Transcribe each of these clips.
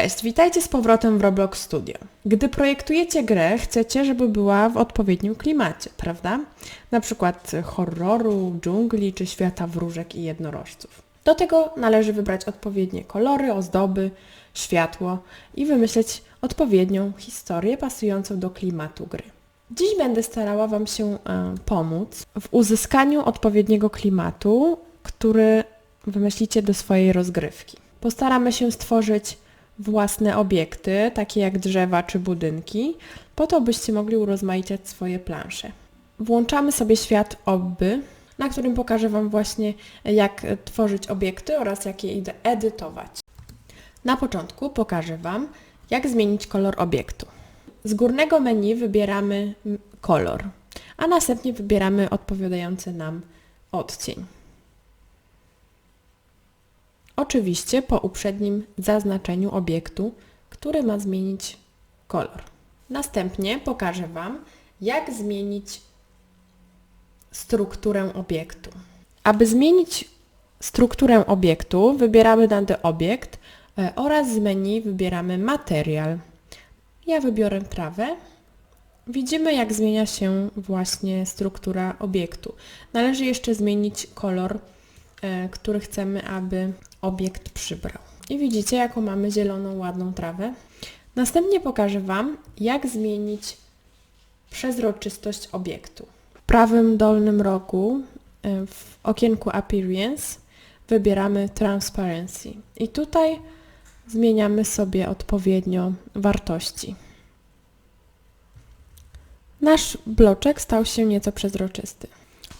Cześć, witajcie z powrotem w Roblox Studio. Gdy projektujecie grę, chcecie, żeby była w odpowiednim klimacie, prawda? Na przykład horroru, dżungli czy świata wróżek i jednorożców. Do tego należy wybrać odpowiednie kolory, ozdoby, światło i wymyśleć odpowiednią historię pasującą do klimatu gry. Dziś będę starała Wam się e, pomóc w uzyskaniu odpowiedniego klimatu, który wymyślicie do swojej rozgrywki. Postaramy się stworzyć własne obiekty, takie jak drzewa czy budynki, po to byście mogli urozmaicać swoje plansze. Włączamy sobie świat obby, na którym pokażę Wam właśnie jak tworzyć obiekty oraz jak je ed- edytować. Na początku pokażę Wam, jak zmienić kolor obiektu. Z górnego menu wybieramy kolor, a następnie wybieramy odpowiadający nam odcień. Oczywiście po uprzednim zaznaczeniu obiektu, który ma zmienić kolor. Następnie pokażę Wam, jak zmienić strukturę obiektu. Aby zmienić strukturę obiektu, wybieramy dany obiekt e, oraz z menu wybieramy materiał. Ja wybiorę trawę. Widzimy, jak zmienia się właśnie struktura obiektu. Należy jeszcze zmienić kolor, e, który chcemy, aby obiekt przybrał. I widzicie, jaką mamy zieloną, ładną trawę. Następnie pokażę Wam, jak zmienić przezroczystość obiektu. W prawym dolnym rogu e, w okienku Appearance wybieramy Transparency. I tutaj zmieniamy sobie odpowiednio wartości. Nasz bloczek stał się nieco przezroczysty.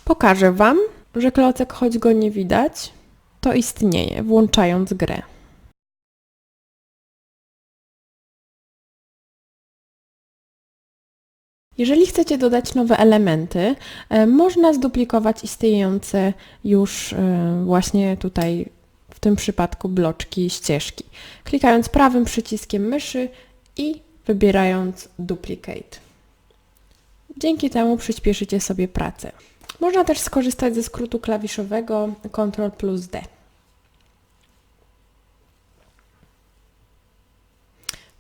Pokażę Wam, że klocek, choć go nie widać, to istnieje, włączając grę. Jeżeli chcecie dodać nowe elementy, e, można zduplikować istniejące już e, właśnie tutaj w tym przypadku bloczki ścieżki, klikając prawym przyciskiem myszy i wybierając Duplicate. Dzięki temu przyspieszycie sobie pracę. Można też skorzystać ze skrótu klawiszowego Ctrl plus D.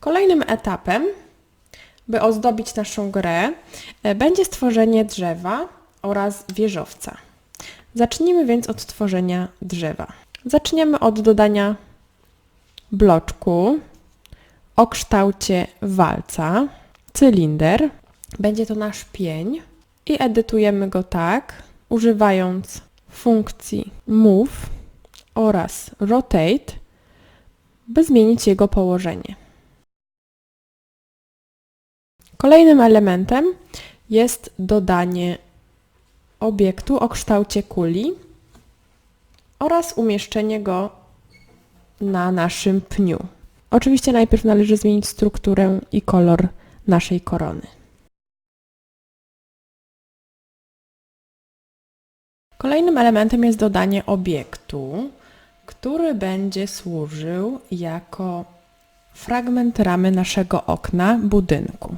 Kolejnym etapem, by ozdobić naszą grę, e, będzie stworzenie drzewa oraz wieżowca. Zacznijmy więc od tworzenia drzewa. Zaczniemy od dodania bloczku o kształcie walca, cylinder. Będzie to nasz pień i edytujemy go tak, używając funkcji move oraz rotate, by zmienić jego położenie. Kolejnym elementem jest dodanie obiektu o kształcie kuli oraz umieszczenie go na naszym pniu. Oczywiście najpierw należy zmienić strukturę i kolor naszej korony. Kolejnym elementem jest dodanie obiektu, który będzie służył jako fragment ramy naszego okna budynku.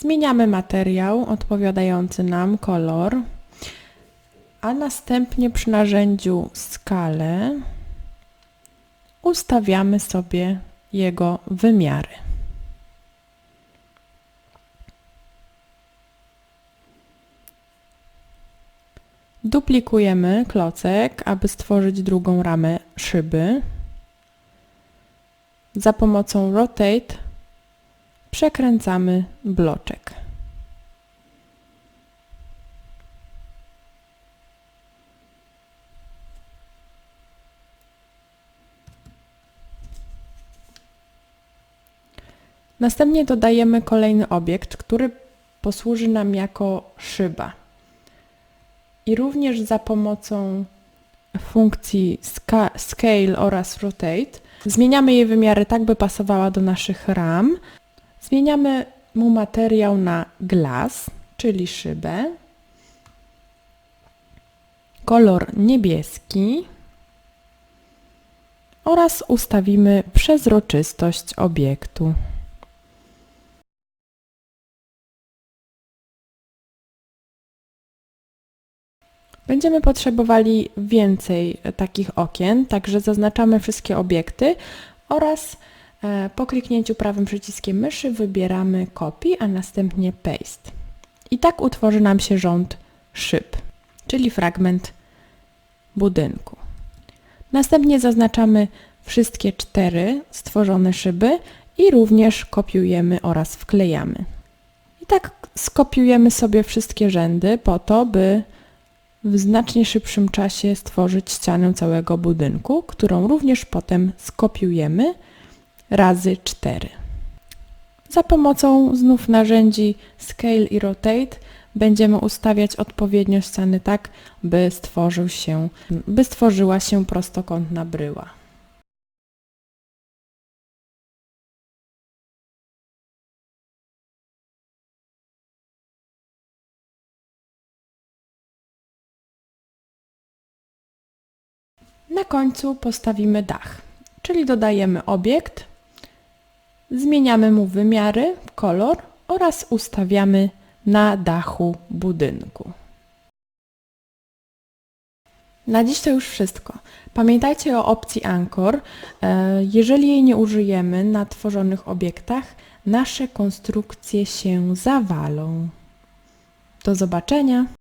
Zmieniamy materiał odpowiadający nam kolor, a następnie przy narzędziu skalę ustawiamy sobie jego wymiary. Duplikujemy klocek, aby stworzyć drugą ramę szyby. Za pomocą Rotate przekręcamy bloczek. Następnie dodajemy kolejny obiekt, który posłuży nam jako szyba. I również za pomocą funkcji sca Scale oraz Rotate zmieniamy jej wymiary tak, by pasowała do naszych ram. Zmieniamy mu materiał na glass, czyli szybę. Kolor niebieski oraz ustawimy przezroczystość obiektu. Będziemy potrzebowali więcej takich okien, także zaznaczamy wszystkie obiekty oraz po kliknięciu prawym przyciskiem myszy wybieramy copy, a następnie paste. I tak utworzy nam się rząd szyb, czyli fragment budynku. Następnie zaznaczamy wszystkie cztery stworzone szyby i również kopiujemy oraz wklejamy. I tak skopiujemy sobie wszystkie rzędy po to, by w znacznie szybszym czasie stworzyć ścianę całego budynku, którą również potem skopiujemy razy 4. Za pomocą znów narzędzi Scale i Rotate będziemy ustawiać odpowiednio ściany tak, by, stworzył się, by stworzyła się prostokątna bryła. Na końcu postawimy dach, czyli dodajemy obiekt, zmieniamy mu wymiary, kolor oraz ustawiamy na dachu budynku. Na dziś to już wszystko. Pamiętajcie o opcji Anchor. E, Jeżeli jej nie użyjemy na tworzonych obiektach, nasze konstrukcje się zawalą. Do zobaczenia!